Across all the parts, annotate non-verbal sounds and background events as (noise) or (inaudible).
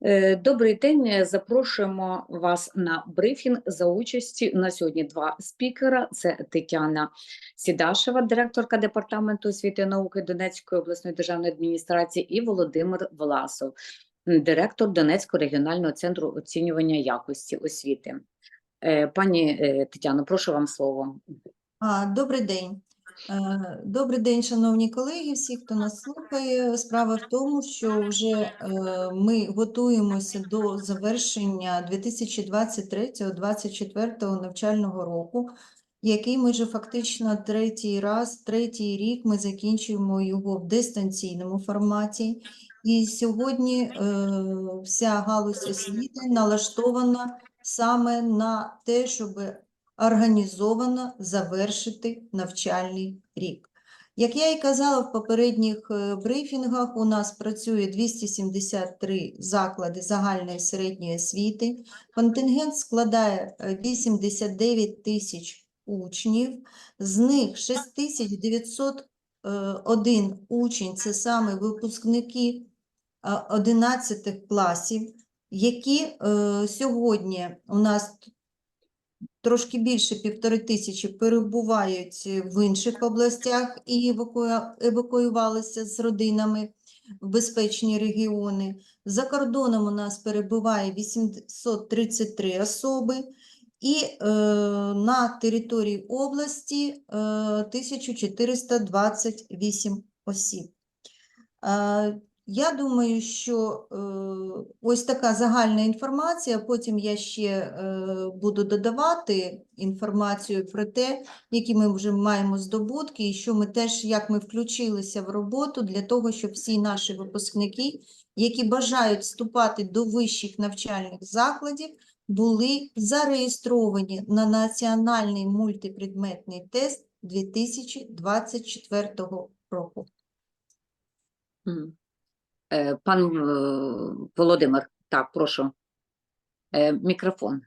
Е, Добрий день. Запрошуємо вас на брифінг за участі на сьогодні два спікера. Це Тетяна Сідашева, директорка департаменту освіти і науки Донецької обласної державної адміністрації, і Володимир Власов, директор Донецького регіонального центру оцінювання якості освіти. Е, Пані е, Тетяно, прошу вам слово. Добрий день. Е, Добрий день, шановні колеги, всі, хто нас слухає. Справа в тому, що вже е, ми готуємося до завершення 2023-2024 навчального року, який ми вже фактично третій раз, третій рік ми закінчуємо його в дистанційному форматі. І сьогодні е, вся галузь освіти налаштована саме на те, щоб організовано завершити навчальний рік. Як я і казала в попередніх е, брифінгах, у нас працює 273 заклади загальної середньої освіти. Контингент складає е, 89 тисяч учнів, з них 6901 учень – це саме випускники е, 11 класів, які е, сьогодні у нас трошки більше півтори тисячі перебувають в інших областях і евакуя- евакуювалися з родинами в безпечні регіони. За кордоном у нас перебуває 833 особи, і е, на території області е, 1428 осіб. Е, я думаю, що е, ось така загальна інформація. Потім я ще е, буду додавати інформацію про те, які ми вже маємо здобутки, і що ми теж як ми включилися в роботу для того, щоб всі наші випускники, які бажають вступати до вищих навчальних закладів, були зареєстровані на національний мультипредметний тест 2024 року. Е, Пан е, Володимир, так, прошу. Е, Мікрофон.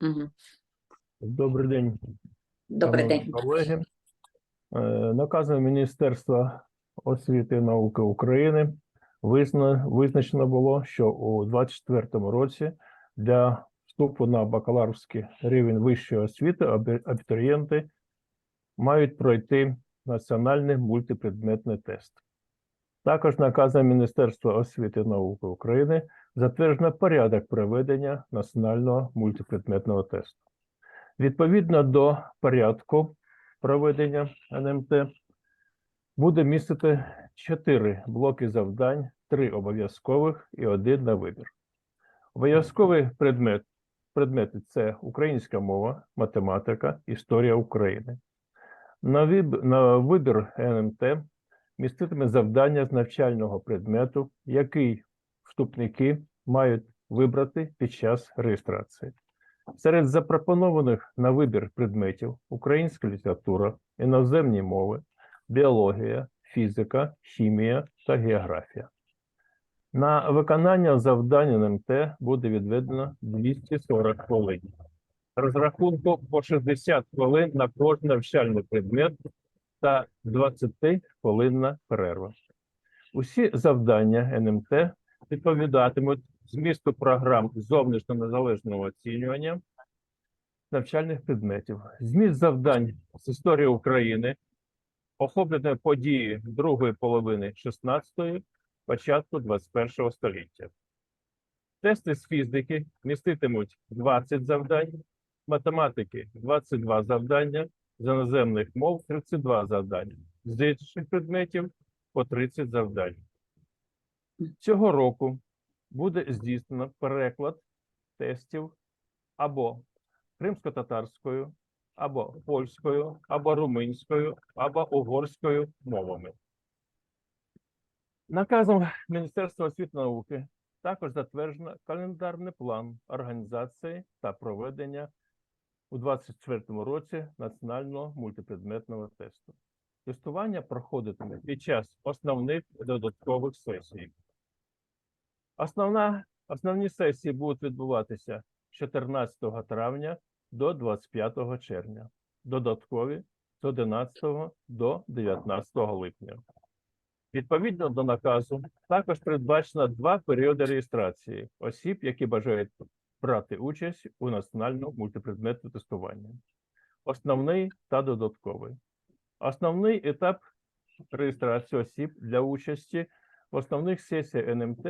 Мгм. Добрий день, Добрий день. колеги. Наказом Міністерства освіти і науки України визначено було, що у 2024 році для вступу на бакалаврський рівень вищої освіти абітурієнти мають пройти національний мультипредметний тест. Також наказом Міністерства освіти і науки України затверджено порядок проведення національного мультипредметного тесту. Відповідно до порядку проведення НМТ буде містити чотири блоки завдань, три обов'язкових і один на вибір. Обов'язковий предмет, предмети це українська мова, математика, історія України. На, виб, на вибір НМТ міститиме завдання з навчального предмету, який вступники мають вибрати під час реєстрації. Серед запропонованих на вибір предметів українська література, іноземні мови, біологія, фізика, хімія та географія. На виконання завдань НМТ буде відведено 240 хвилин. Розрахунку по 60 хвилин на кожен навчальний предмет та 20 хвилинна перерва. Усі завдання НМТ відповідатимуть змісту програм зовнішньо незалежного оцінювання навчальних предметів. Зміст завдань з історії України охоплює події другої половини 16-ї, початку 21-го століття. Тести з фізики міститимуть 20 завдань, математики 22 завдання, з іноземних мов 32 завдання, з інших предметів по 30 завдань. Цього року буде здійснено переклад тестів або кримсько-татарською, або польською, або румунською, або угорською мовами. Наказом Міністерства освіти і науки також затверджено календарний план організації та проведення у 2024 році національного мультипредметного тесту. Тестування проходитиме під час основних додаткових сесій. Основна, основні сесії будуть відбуватися з 14 травня до 25 червня. Додаткові з 11 до 19 липня. Відповідно до наказу, також передбачено два періоди реєстрації осіб, які бажають брати участь у національному мультипредметному тестуванні. Основний та додатковий. Основний етап реєстрації осіб для участі в основних сесіях НМТ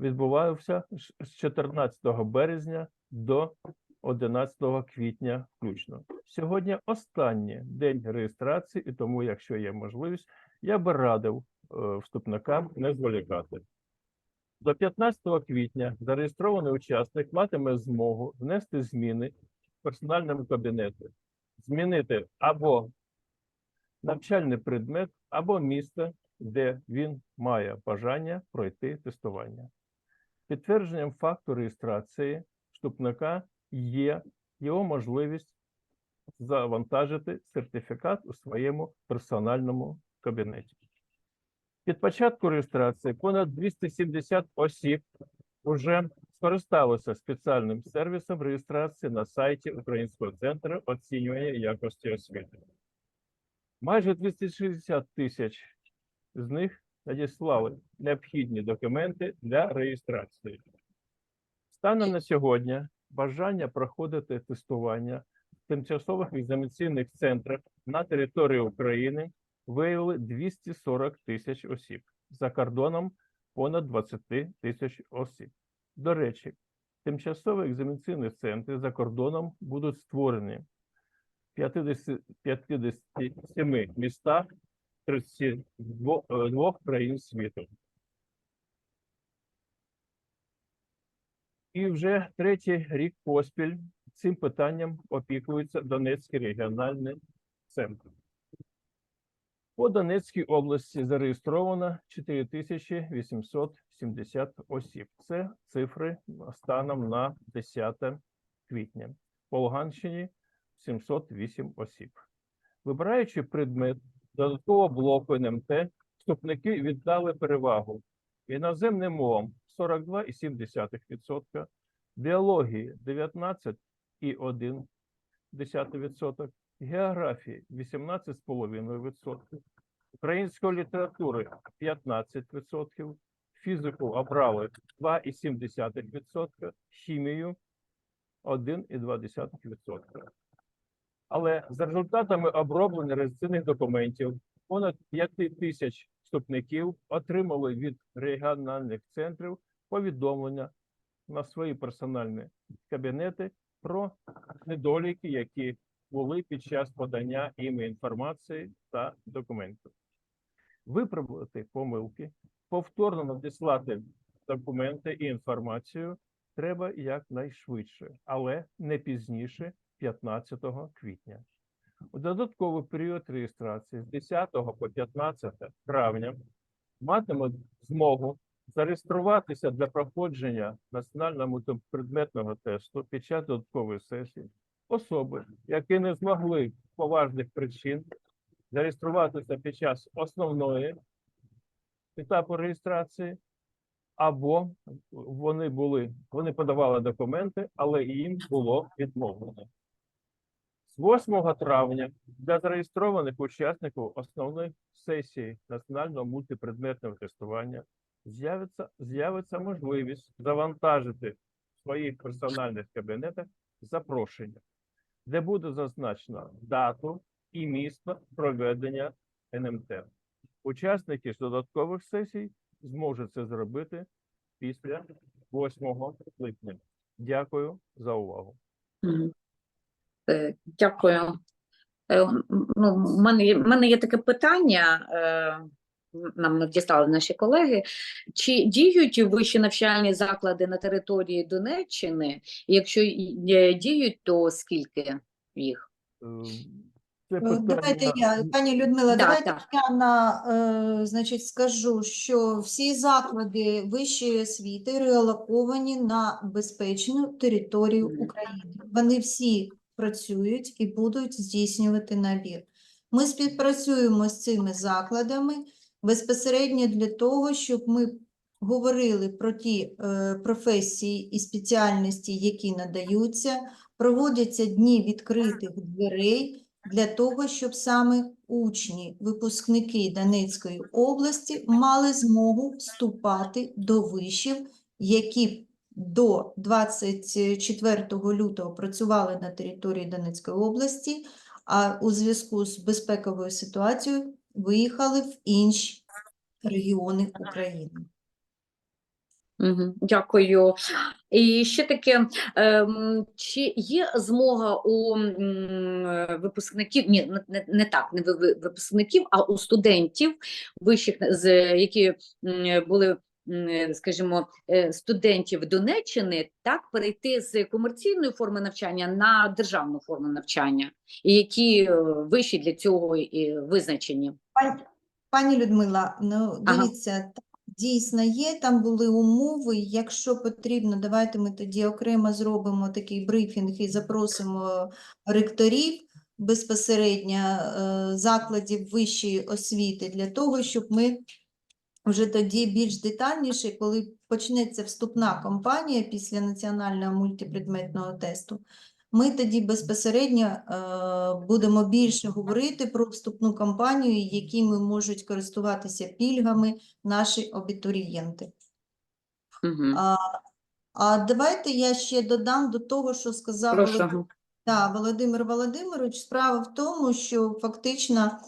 відбувався з з 14 березня до 11 квітня включно. Сьогодні останній день реєстрації, і тому, якщо є можливість, я би радив е, вступникам не зволікати. До 15 квітня зареєстрований учасник матиме змогу внести зміни в персональному кабінеті, змінити або навчальний предмет, або місце, де він має бажання пройти тестування. Підтвердженням факту реєстрації вступника є його можливість завантажити сертифікат у своєму персональному кабінеті. Від початку реєстрації понад 270 осіб вже скористалися спеціальним сервісом реєстрації на сайті Українського центру оцінювання якості освіти. Майже 260 тисяч з них надіслали необхідні документи для реєстрації. Станом на сьогодні бажання проходити тестування в тимчасових екзаменаційних центрах на території України виявили 240 тисяч осіб, за кордоном понад 20 тисяч осіб. До речі, тимчасові екзаменаційні центри за кордоном будуть створені в 50, 57 містах 32 е, країн світу. І вже третій рік поспіль цим питанням опікується Донецький регіональний центр. По Донецькій області зареєстровано 4870 осіб. Це цифри станом на 10 квітня. По Луганщині 708 осіб. Вибираючи предмет додаткового блоку НМТ, вступники віддали перевагу іноземним мовам 42,7%, біології 19,1%, географії 18,5%, української літератури 15%, фізику обрали 2,7%, хімію 1,2%. Але за результатами оброблення реєстраційних документів понад 5 тисяч вступників отримали від регіональних центрів повідомлення на свої персональні кабінети про недоліки, які були під час подання іми інформації та документів. Виправити помилки, повторно надіслати документи і інформацію треба якнайшвидше, але не пізніше 15 квітня. У додатковий період реєстрації з 10 по 15 травня матимуть змогу зареєструватися для проходження національного мультипредметного тесту під час додаткової сесії особи, які не змогли поважних причин зареєструватися під час основної етапу реєстрації, або вони були, вони подавали документи, але їм було відмовлено. З 8 травня для зареєстрованих учасників основної сесії національного мультипредметного тестування з'явиться, з'явиться можливість завантажити в своїх персональних кабінетах запрошення, де буде зазначено дату і місто проведення НМТ. Учасники з додаткових сесій зможуть це зробити після 8 липня. Дякую за увагу. Е, Дякую. Е, Ну, в мене в мене є таке питання. Нам надіслали наші колеги. Чи діють вищі навчальні заклади на території Донеччини? І Якщо е, діють, то скільки їх? Е, Е, Давайте я, пані Людмила, Да, давайте так. я на, е, значить, скажу, що всі заклади вищої освіти реалоковані на безпечну територію України. Вони всі працюють і будуть здійснювати набір. Ми співпрацюємо з цими закладами безпосередньо для того, щоб ми говорили про ті е, професії і спеціальності, які надаються, проводяться дні відкритих дверей, для того, щоб саме учні, випускники Донецької області мали змогу вступати до вишів, які до 24 лютого працювали на території Донецької області, а у зв'язку з безпековою ситуацією виїхали в інші регіони України. Дякую. І ще таке, ем, чи є змога у випускників, ні, не- так, не ви- ви- випускників, а у студентів вищих, які були, скажімо, е, студентів Донеччини, так, перейти з комерційної форми навчання на державну форму навчання, і які е, виші для цього і визначені? Пані, пані Людмила, ну дивіться, так, дійсно є, там були умови. Якщо потрібно, давайте ми тоді окремо зробимо такий брифінг і запросимо ректорів безпосередньо е, закладів вищої освіти для того, щоб ми вже тоді більш детальніше, коли почнеться вступна кампанія після національного мультипредметного тесту, ми тоді безпосередньо е, будемо більше говорити про вступну кампанію, якими можуть користуватися пільгами наші абітурієнти. Угу. А, а давайте я ще додам до того, що сказав Прошу. Володимир так, Володимир Володимирович, справа в тому, що фактично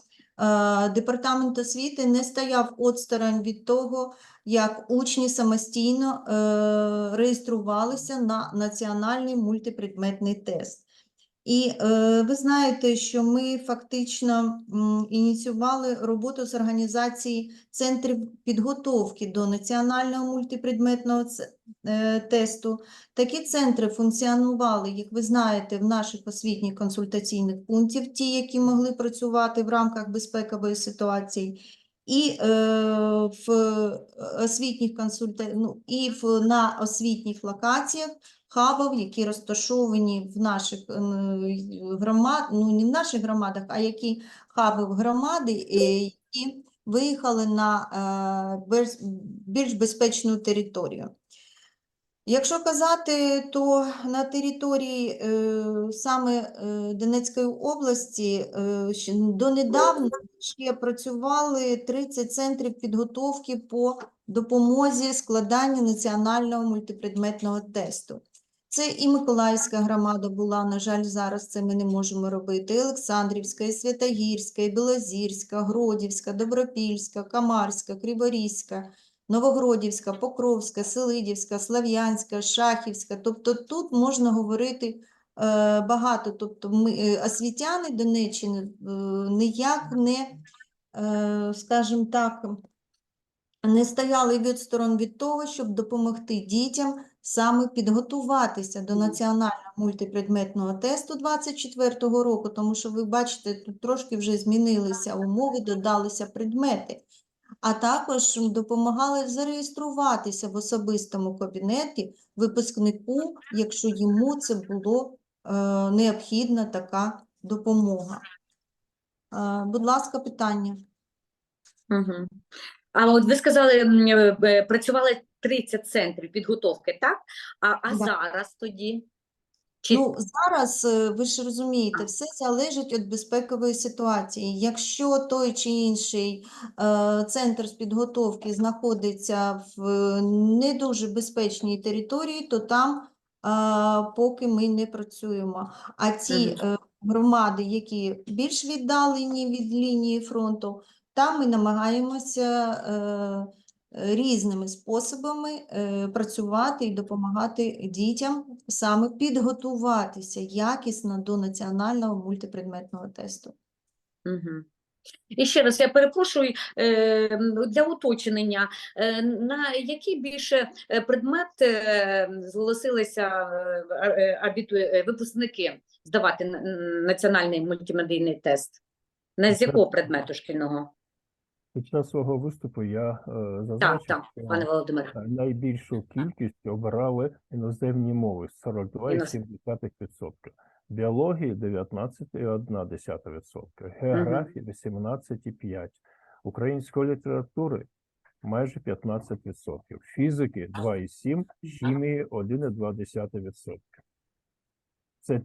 департамент освіти не стояв осторонь від того, як учні самостійно е, реєструвалися на національний мультипредметний тест. І е, ви знаєте, що ми фактично ініціювали роботу з організації центрів підготовки до національного мультипредметного е, тесту. Такі центри функціонували, як ви знаєте, в наших освітніх консультаційних пунктів, ті, які могли працювати в рамках безпекової ситуації, і е, в освітніх консульта... ну, і в, на освітніх локаціях хабів, які розташовані в наших е, громад, ну не в наших громадах, а які хаби громади, е, які виїхали на е, більш безпечну територію. Якщо казати, то на території е, саме Донецької області донедавна ще працювали 30 центрів підготовки по допомозі складанню національного мультипредметного тесту. Це і Миколаївська громада була, на жаль, зараз це ми не можемо робити. І Олександрівська, і Святогірська, і Білозірська, Гродівська, Добропільська, Камарська, Криворізька, Новогродівська, Покровська, Селидівська, Слав'янська, Шахівська. Тобто тут можна говорити е, багато. Тобто ми, е, освітяни Донеччини е, ніяк не, скажімо так, не стояли відсторон від того, щоб допомогти дітям саме підготуватися до національного мультипредметного тесту 24-го року, тому що ви бачите, тут трошки вже змінилися умови, додалися предмети. А також допомагали зареєструватися в особистому кабінеті випускнику, якщо йому це було е, необхідна така допомога. Е, будь ласка, питання. Угу. А от ви сказали, е, е, працювали 30 центрів підготовки, так? А, а Да. зараз тоді? Чи... Ну, зараз, е, ви ж розумієте, все залежить від безпекової ситуації. Якщо той чи інший е, центр з підготовки знаходиться в е, не дуже безпечній території, то там е, поки ми не працюємо. А ті е, громади, які більш віддалені від лінії фронту, там ми намагаємося е, різними способами е, працювати і допомагати дітям саме підготуватися якісно до національного мультипредметного тесту. Угу. І ще раз я перепрошую е, для уточнення, е, на який більше предмет зголосилися випускники здавати національний мультимедійний тест? На з якого предмету шкільного? Під час свого виступу я е, Так, так, що пане Володимире. е, найбільшу кількість обирали іноземні мови 42,7%, біології 19,1%, географії 18,5%, української літератури майже 15%, фізики 2,7%, хімії 1,2%. Це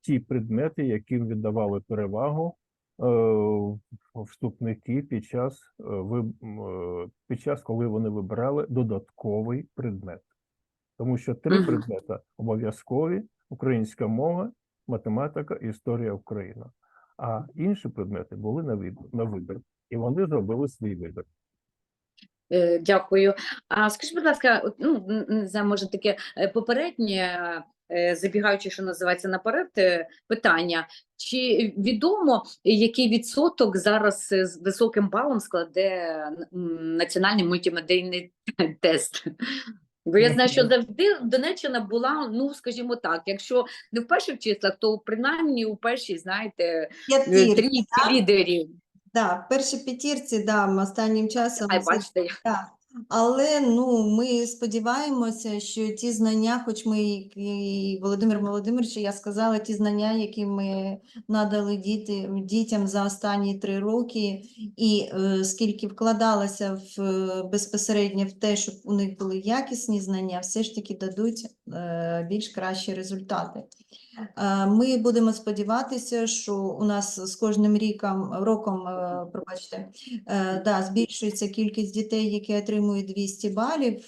ті предмети, яким віддавали перевагу вступники під час, е, е, під час, коли вони вибирали додатковий предмет. Тому що три Мгм. предмети обов'язкові: українська мова, математика, історія України. А інші предмети були на вибір, на вибір. І вони зробили свій вибір. Е, Дякую. А скажіть, будь ласка, ну не знаю, може таке е, попереднє, е, забігаючи, що називається наперед, е, питання. Чи відомо, який відсоток зараз е, з високим балом складе національний мультимедійний (laughs) тест? Бо я знаю, що завжди Донеччина була, ну скажімо так, якщо не в перших числах, то принаймні у першій, знаєте, е, трійці лідерів. да, в першій п'ятірці, да, останнім часом Ай, бачите, Так, але ну ми сподіваємося, що ті знання, хоч ми і- Володимир Володимирович, я сказала, ті знання, які ми надали діти, дітям за останні три роки, і е, скільки вкладалося в е, безпосередньо в те, щоб у них були якісні знання, все ж таки дадуть е, більш кращі результати. Е, Ми будемо сподіватися, що у нас з кожним ріком, роком, е, пробачте, Е, Да, збільшується кількість дітей, які отримують 200 балів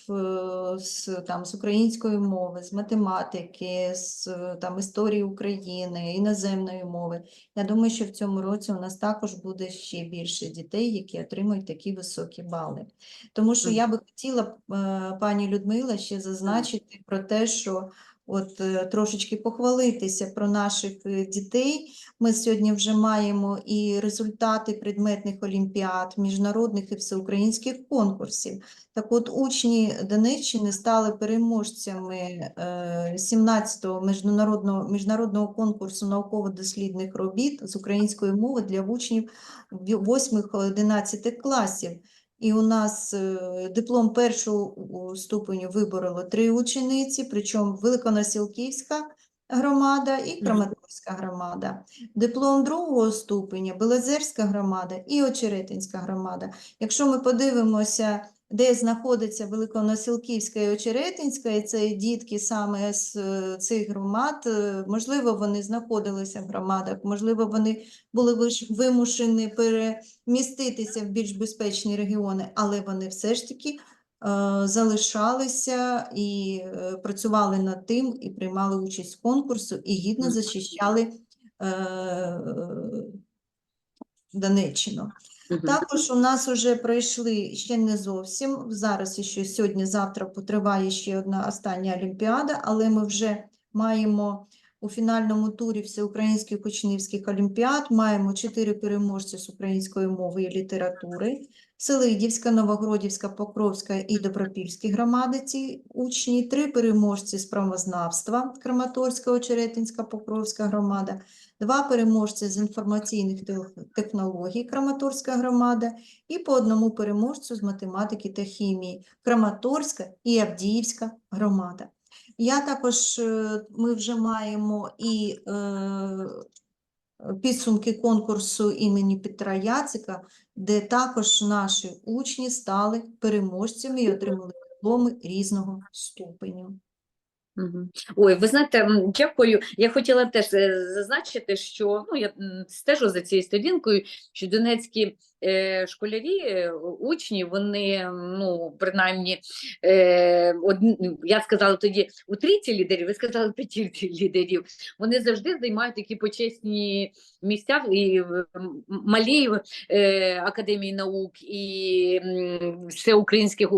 з, там, з української мови, з математики, з там, історії України, іноземної мови. Я думаю, що в цьому році у нас також буде ще більше дітей, які отримують такі високі бали. Тому що я би хотіла, пані Людмила, ще зазначити про те, що От е, трошечки похвалитися про наших е, дітей. Ми сьогодні вже маємо і результати предметних олімпіад, міжнародних і всеукраїнських конкурсів. Так от учні Донеччини стали переможцями е, 17-го міжнародного, міжнародного конкурсу науково-дослідних робіт з української мови для учнів 8-11 класів. І у нас е, диплом першого ступеню вибороло три учениці, причому Великоносілківська громада і Краматорська громада. Диплом другого ступеня Белозерська громада і Очеретинська громада. Якщо ми подивимося, де знаходиться Великоносілківська і Очеретинська, і це дітки саме з е, цих громад, е, можливо, вони знаходилися в громадах, можливо, вони були вимушені переміститися в більш безпечні регіони, але вони все ж таки е, залишалися і е, працювали над тим, і приймали участь в конкурсу, і гідно захищали е, Донеччину. Також у нас вже пройшли ще не зовсім. Зараз ще сьогодні-завтра потриває ще одна остання олімпіада, але ми вже маємо у фінальному турі всеукраїнських учнівських олімпіад. Маємо чотири переможці з української мови і літератури. Селидівська, Новогродівська, Покровська і Добропільські громади ці учні, три переможці з правознавства Краматорська, Очеретинська, Покровська громада, два переможці з інформаційних технологій Краматорська громада і по одному переможцю з математики та хімії Краматорська і Авдіївська громада. Я також, е, ми вже маємо і е, підсумки конкурсу імені Петра Яцика, де також наші учні стали переможцями і отримали дипломи різного ступеню. Ой, ви знаєте, дякую. Я хотіла теж е, зазначити, що ну я стежу за цією сторінкою, що донецькі школярі, е, учні, вони ну принаймні е, я сказала тоді у трійці лідерів, ви сказали п'ятірці лідерів. Вони завжди займають такі почесні місця і в м, малій е, академії наук, і всеукраїнських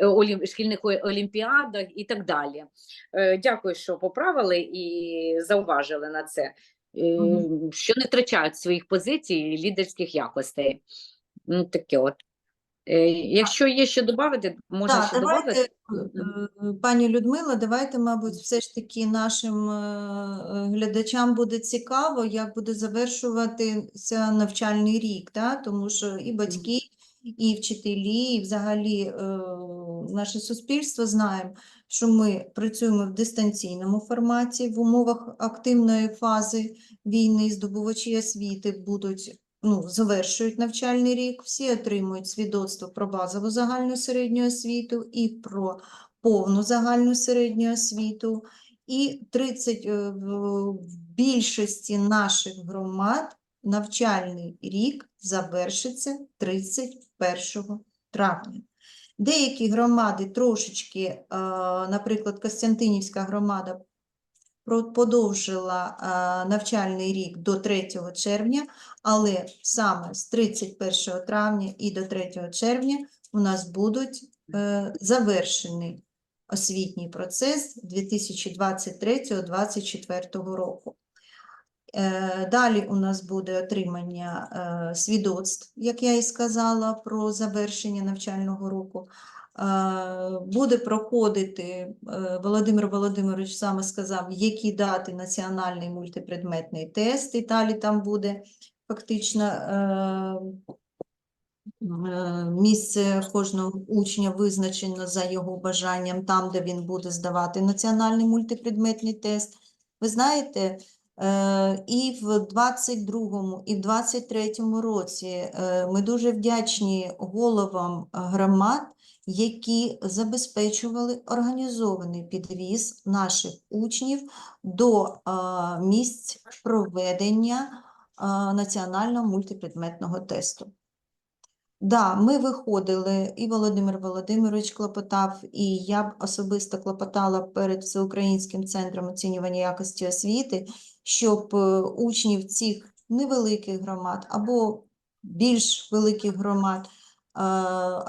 е, шкільних олімпіадах і так далі. Е, Дякую, що поправили і зауважили на це, Мгм. що не втрачають своїх позицій і лідерських якостей. Ну, таке от. Е, Якщо є що додати, можна Так, ще додати. е, пані Людмила, давайте, мабуть, все ж таки нашим е, глядачам буде цікаво, як буде завершуватися навчальний рік, да? тому що і батьки, і вчителі, і взагалі наше суспільство знаємо, що ми працюємо в дистанційному форматі в умовах активної фази війни, здобувачі освіти будуть ну, завершують навчальний рік, всі отримують свідоцтво про базову загальну середню освіту і про повну загальну середню освіту. і 30 е, в в більшості наших громад навчальний рік завершиться 31 травня. Деякі громади трошечки, е, наприклад, Костянтинівська громада подовжила е, навчальний рік до 3 червня, але саме з 31 травня і до 3 червня у нас будуть е, завершений освітній процес 2023-2024 року. Е, Далі у нас буде отримання е, свідоцтв, як я і сказала, про завершення навчального року. Е, Буде проходити, Володимир Володимирович саме сказав, які дати національний мультипредметний тест, і далі там буде фактично місце кожного учня визначено за його бажанням, там, де він буде здавати національний мультипредметний тест. Ви знаєте, і в 22-му, і в 23-му році е, ми дуже вдячні головам громад, які забезпечували організований підвіз наших учнів до е, місць проведення е, національного мультипредметного тесту. Да, ми виходили, і Володимир Володимирович клопотав, і я б особисто клопотала перед Всеукраїнським центром оцінювання якості освіти, щоб е, учнів цих невеликих громад або більш великих громад е,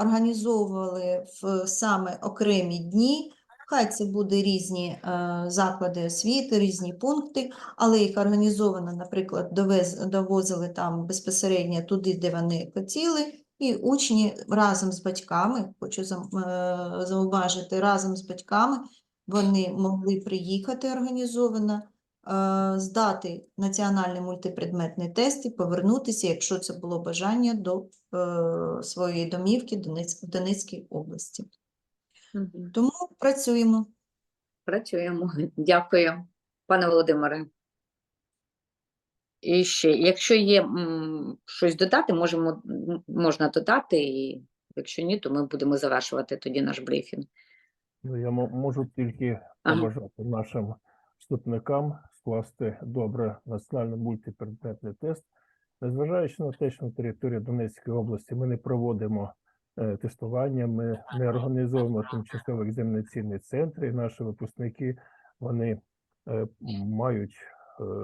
організовували в саме окремі дні. Хай це буде різні е, заклади освіти, різні пункти, але їх організовано, наприклад, довез, довозили там безпосередньо туди, де вони хотіли, і учні разом з батьками, хочу е, зауважити, разом з батьками вони могли приїхати організовано, е, здати національний мультипредметний тест і повернутися, якщо це було бажання, до е, своєї домівки в Донецькій області. Тому працюємо. Працюємо. Дякую, пане Володимире. І ще, якщо є м, щось додати, можемо, можна додати, і якщо ні, то ми будемо завершувати тоді наш брифінг. Ну, я можу тільки Ага. нашим вступникам скласти добре національний мультипредметний тест. Незважаючи на те, що на території Донецької області ми не проводимо е, тестування, ми не організовуємо тимчасові екзаменаційні центри, і наші випускники вони е, мають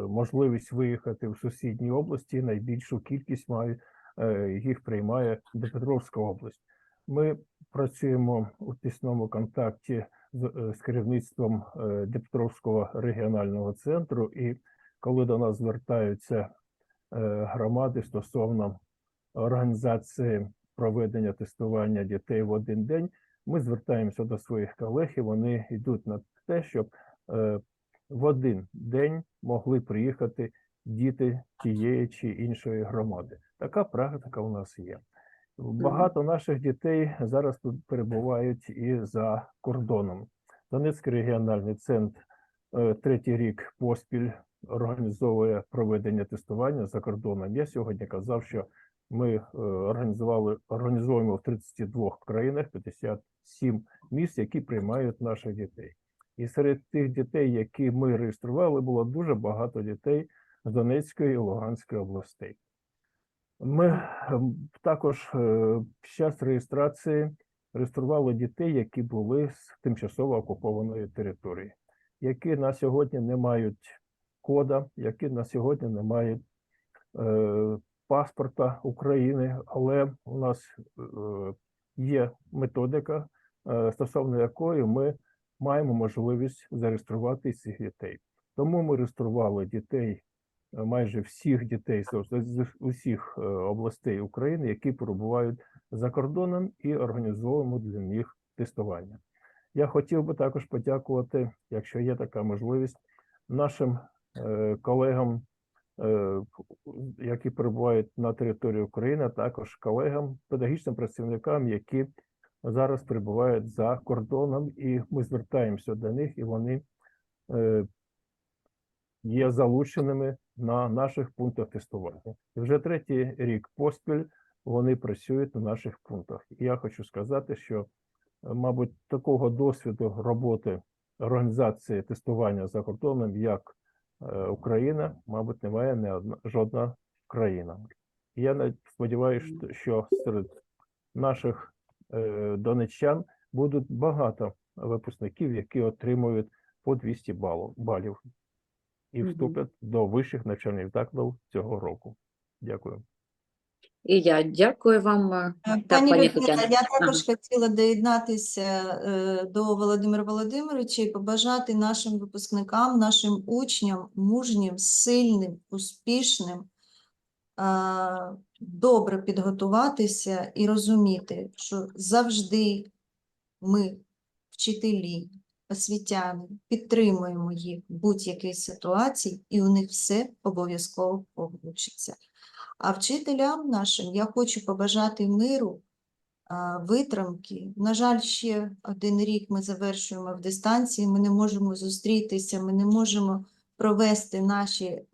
можливість виїхати в сусідні області. Найбільшу кількість мають е, їх приймає Дніпропетровська область. Ми працюємо у тісному контакті з, е, з керівництвом е, Дніпропетровського регіонального центру, і коли до нас звертаються е, громади стосовно організації проведення тестування дітей в один день, ми звертаємося до своїх колег, і вони йдуть на те, щоб е, в один день могли приїхати діти тієї чи іншої громади. Така практика у нас є. Багато наших дітей зараз тут перебувають і за кордоном. Донецький регіональний центр е, третій рік поспіль організовує проведення тестування за кордоном. Я сьогодні казав, що ми е, організували організуємо в 32 країнах 57 міст, які приймають наших дітей. І серед тих дітей, які ми реєстрували, було дуже багато дітей з Донецької і Луганської областей. Ми ем, також е, під час реєстрації реєстрували дітей, які були з тимчасово окупованої території, які на сьогодні не мають кода, які на сьогодні не мають е, паспорта України, але у нас е, є методика, стосовно якої ми маємо можливість зареєструвати цих дітей. Тому ми реєстрували дітей е, майже всіх дітей з усіх е, областей України, які перебувають за кордоном, і організовуємо для них тестування. Я хотів би також подякувати, якщо є така можливість, нашим е, колегам, які перебувають на території України, а також колегам, педагогічним працівникам, які зараз перебувають за кордоном, і ми звертаємося до них, і вони е, є залученими на наших пунктах тестування. І вже третій рік поспіль вони працюють на наших пунктах. І я хочу сказати, що, е, мабуть, такого досвіду роботи організації тестування за кордоном, як е, Україна, мабуть, немає не одна жодна країна. Я навіть сподіваюся, що серед наших донеччан будуть багато випускників, які отримують по 200 балів, балів і вступлять до вищих навчальних закладів цього року. Дякую. І я дякую вам. е, Е, Так, Пані пані я також хотіла доєднатися е, до Володимира Володимировича і побажати нашим випускникам, нашим учням мужнім, сильним, успішним, е, добре підготуватися і розуміти, що завжди ми, вчителі, освітяни, підтримуємо їх в будь-якій ситуації, і у них все обов'язково получиться. А вчителям нашим я хочу побажати миру, витримки. На жаль, ще один рік ми завершуємо в дистанції, ми не можемо зустрітися, ми не можемо провести наші е,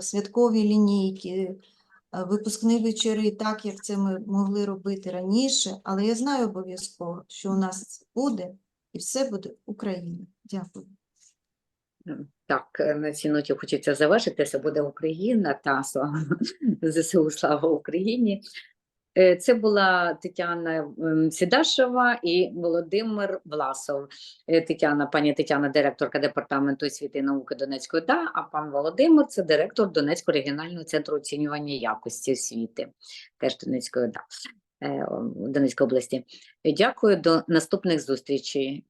святкові лінійки, е, випускні вечори, так як це ми могли робити раніше, але я знаю обов'язково, що у нас буде, і все буде Україна. Дякую. Так, на цій ноті хочеться завершити. Це буде Україна та слава (laughs) ЗСУ, слава Україні. Е, Це була Тетяна ем, Сідашева і Володимир Власов. Е, Тетяна, пані Тетяна, директорка департаменту освіти і науки Донецької ОДА, а пан Володимир це директор Донецького регіонального центру оцінювання якості освіти, теж Донецької ОДА. е, Донецької області. Дякую до наступних зустрічей.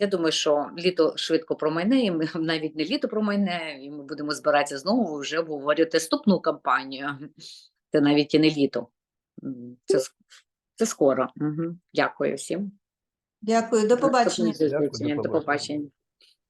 Я думаю, що літо швидко промайне, і ми (laughs) навіть не літо промайне, і ми будемо збиратися знову вже обговорювати наступну кампанію. Це навіть і не літо. Це, с- це скоро. Угу. Дякую всім. Дякую, до побачення. Дякую, до побачення.